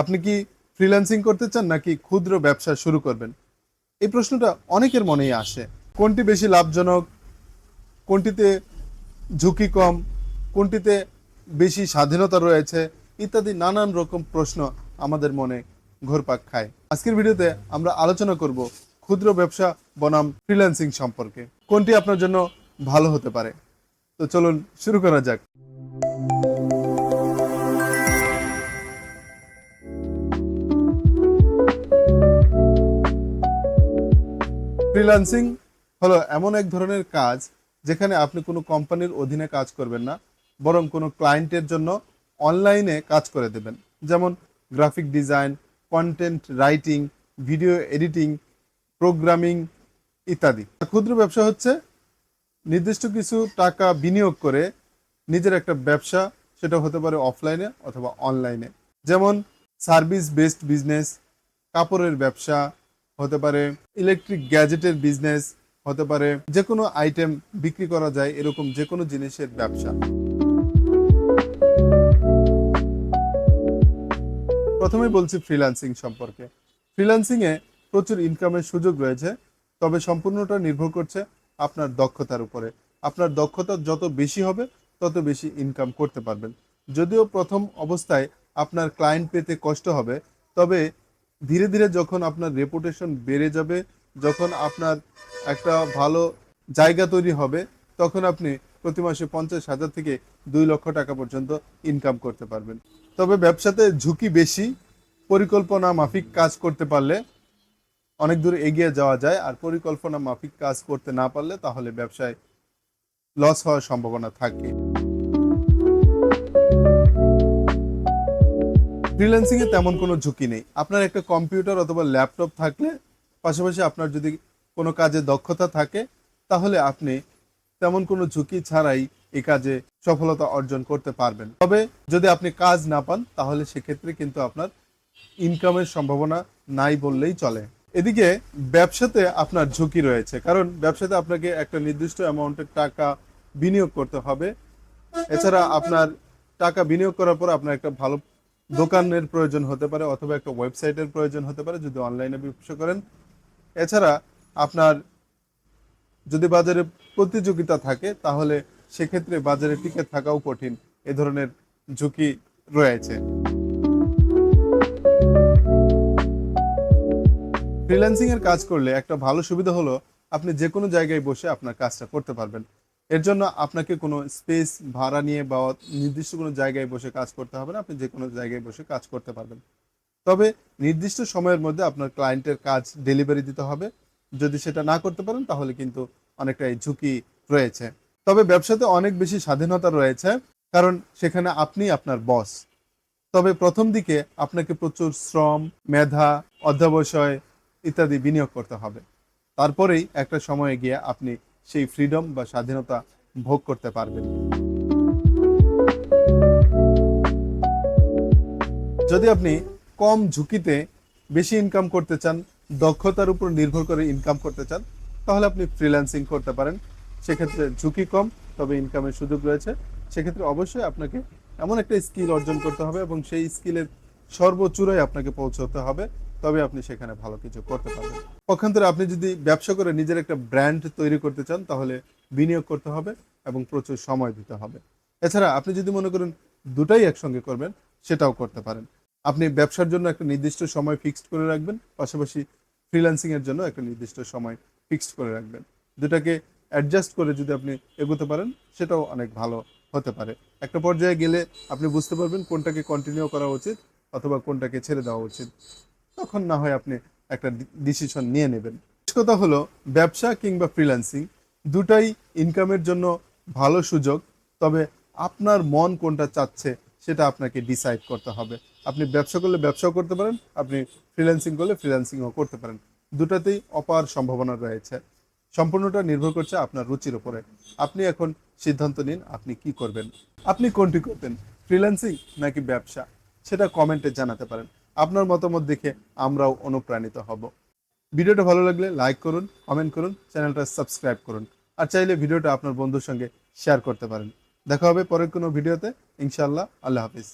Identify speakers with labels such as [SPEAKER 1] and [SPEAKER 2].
[SPEAKER 1] আপনি কি ফ্রিল্যান্সিং করতে চান নাকি ক্ষুদ্র ব্যবসা শুরু করবেন? এই প্রশ্নটা অনেকের মনেই আসে। কোনটি বেশি লাভজনক? কোনটিতে ঝুঁকি কম? কোনটিতে বেশি স্বাধীনতা রয়েছে? ইত্যাদি নানান রকম প্রশ্ন আমাদের মনে ঘোরপাক খায়। আজকের ভিডিওতে আমরা আলোচনা করব ক্ষুদ্র ব্যবসা বনাম ফ্রিল্যান্সিং সম্পর্কে। কোনটি আপনার জন্য ভালো হতে পারে? তো চলুন শুরু করা যাক। ফ্রিল্যান্সিং হলো এমন এক ধরনের কাজ যেখানে আপনি কোনো কোম্পানির অধীনে কাজ করবেন না, বরং কোনো ক্লায়েন্টের জন্য অনলাইনে কাজ করে দেবেন। যেমন graphic design content writing video editing programming ইত্যাদি। ক্ষুদ্র ব্যবসা হচ্ছে নির্দিষ্ট কিছু টাকা বিনিয়োগ করে নিজের একটা ব্যবসা, সেটা হতে পারে অফলাইনে অথবা অনলাইনে যেমন সার্ভিস বেসড বিজনেস কাপড়ের ব্যবসা হতে পারে ইলেকট্রিক গ্যাজেটের বিজনেস হতে পারে যে কোনো আইটেম বিক্রি করা যায় এরকম যে কোনো জিনিসের ব্যবসা। প্রথমে বলছি ফ্রিল্যান্সিং সম্পর্কে। ফ্রিল্যান্সিং এ প্রচুর ইনকামের সুযোগ রয়েছে, তবে সম্পূর্ণটা নির্ভর করছে আপনার দক্ষতার উপরে। আপনার দক্ষতা যত বেশি হবে, তত বেশি ইনকাম করতে পারবেন। যদিও প্রথম অবস্থায় আপনার ক্লায়েন্ট পেতে কষ্ট হবে, তবে ধীরে ধীরে যখন আপনার রেপুটেশন বেড়ে যাবে, যখন আপনার একটা ভালো জায়গা তৈরি হবে, তখন আপনি প্রতি মাসে পঞ্চাশ হাজার থেকে দুই লক্ষ টাকা পর্যন্ত ইনকাম করতে পারবেন। তবে ব্যবসাতে ঝুঁকি বেশি, পরিকল্পনা মাফিক কাজ করতে পারলে অনেক দূর এগিয়ে যাওয়া যায়, আর পরিকল্পনা মাফিক কাজ করতে না পারলে তাহলে ব্যবসায় লস হওয়ার সম্ভাবনা থাকে। ফ্রিল্যান্সিং এ তেমন কোনো ঝুঁকি নেই। আপনার একটা কম্পিউটার অথবা ল্যাপটপ থাকলে, পাশাপাশি আপনার যদি কোনো কাজে দক্ষতা থাকে, তাহলে আপনি তেমন কোনো ঝুঁকি ছাড়াই এই কাজে সফলতা অর্জন করতে পারবেন। তবে যদি আপনি কাজ না পান, তাহলে সেক্ষেত্রে কিন্তু আপনার ইনকামের সম্ভাবনা নাই বললেই চলে। এদিকে ব্যবসাতে আপনার ঝুঁকি রয়েছে, কারণ ব্যবসাতে আপনাকে একটা নির্দিষ্ট অ্যামাউন্টের টাকা বিনিয়োগ করতে হবে। এছাড়া আপনার টাকা বিনিয়োগ করার পর আপনার একটা ভালো দোকানের প্রয়োজন হতে পারে অথবা একটা ওয়েবসাইটের প্রয়োজন হতে পারে যদি অনলাইনে ব্যবসা করেন। এছাড়া আপনার যদি বাজারে প্রতিযোগিতা থাকে, তাহলে সেক্ষেত্রে বাজারে টিকে থাকাও কঠিন। এ ধরনের ঝুঁকি রয়েছে। ফ্রিল্যান্সিং এর কাজ করলে একটা ভালো সুবিধা হলো, আপনি যে কোনো জায়গায় বসে আপনার কাজটা করতে পারবেন। এর জন্য আপনাকে কোনো স্পেস ভাড়া নিয়ে বা নির্দিষ্ট কোনো জায়গায় বসে কাজ করতে হবে না, আপনি যে কোনো জায়গায় বসে কাজ করতে পারবেন। তবে নির্দিষ্ট সময়ের মধ্যে আপনার ক্লায়েন্টের কাজ ডেলিভারি দিতে হবে। যদি সেটা না করতে পারেন, তাহলে কিন্তু অনেকটাই ঝুঁকি রয়েছে। তবে ব্যবসাতে অনেক বেশি স্বাধীনতা রয়েছে, কারণ সেখানে আপনি আপনার বস তবে প্রথম দিকে আপনাকে প্রচুর শ্রম, মেধা, অধ্যাবসায় ইত্যাদি বিনিয়োগ করতে হবে। তারপরেই একটা সময়ে গিয়ে আপনি সেই ফ্রিডম বা স্বাধীনতা ভোগ করতে পারবেন। যদি আপনি কম ঝুঁকিতে বেশি ইনকাম করতে চান, দক্ষতার উপর নির্ভর করে ইনকাম করতে চান, তাহলে আপনি ফ্রিল্যান্সিং করতে পারেন। সেক্ষেত্রে ঝুঁকি কম, তবে ইনকামের সুযোগ রয়েছে। সেক্ষেত্রে অবশ্যই আপনাকে এমন একটা স্কিল অর্জন করতে হবে এবং সেই স্কিলের সর্বোচ্চূড়ায় আপনাকে পৌঁছতে হবে। তবে আপনি সেখানে ভালো কিছু করতে পারবেন। পক্ষান্তরে আপনি যদি ব্যবসা করে নিজের একটা ব্র্যান্ড তৈরি করতে চান, তাহলে বিনিয়োগ করতে হবে এবং প্রচুর সময় দিতে হবে। এছাড়া আপনি যদি মনে করেন দুটাই একসঙ্গে করবেন, সেটাও করতে পারেন। আপনি ব্যবসার জন্য একটা নির্দিষ্ট সময় ফিক্সড করে রাখবেন, পাশাপাশি ফ্রিল্যান্সিংয়ের জন্য একটা নির্দিষ্ট সময় ফিক্সড করে রাখবেন। দুটাকে অ্যাডজাস্ট করে যদি আপনি এগোতে পারেন, সেটাও অনেক ভালো হতে পারে। একটা পর্যায়ে গেলে আপনি বুঝতে পারবেন কোনটাকে কন্টিনিউ করা উচিত অথবা কোনটাকে ছেড়ে দেওয়া উচিত। তখন না হয় আপনি একটা ডিসিশন নিয়ে নেবেন। কথা হলো, ব্যবসা কিংবা ফ্রিল্যান্সিং দুটাই ইনকামের জন্য ভালো সুযোগ, তবে আপনার মন কোনটা চাচ্ছে সেটা আপনাকে ডিসাইড করতে হবে। আপনি ব্যবসা করলে ব্যবসাও করতে পারেন, আপনি ফ্রিল্যান্সিং করলে ফ্রিল্যান্সিংও করতে পারেন। দুটাতেই অপার সম্ভাবনা রয়েছে। সম্পূর্ণটা নির্ভর করছে আপনার রুচির উপরে। আপনি এখন সিদ্ধান্ত নিন আপনি কি করবেন। আপনি কোনটি করবেন ফ্রিল্যান্সিং নাকি ব্যবসা? সেটা কমেন্টে জানাতে পারেন। আপনার মতামত দেখে আমরাও অনুপ্রাণিত হব। ভিডিওটা ভালো লাগলে লাইক করুন, কমেন্ট করুন, চ্যানেলটা সাবস্ক্রাইব করুন। আর চাইলে ভিডিওটা আপনার বন্ধুর সঙ্গে শেয়ার করতে পারেন। দেখা হবে পরের কোনো ভিডিওতে। ইনশাল্লাহ আল্লাহ হাফিজ।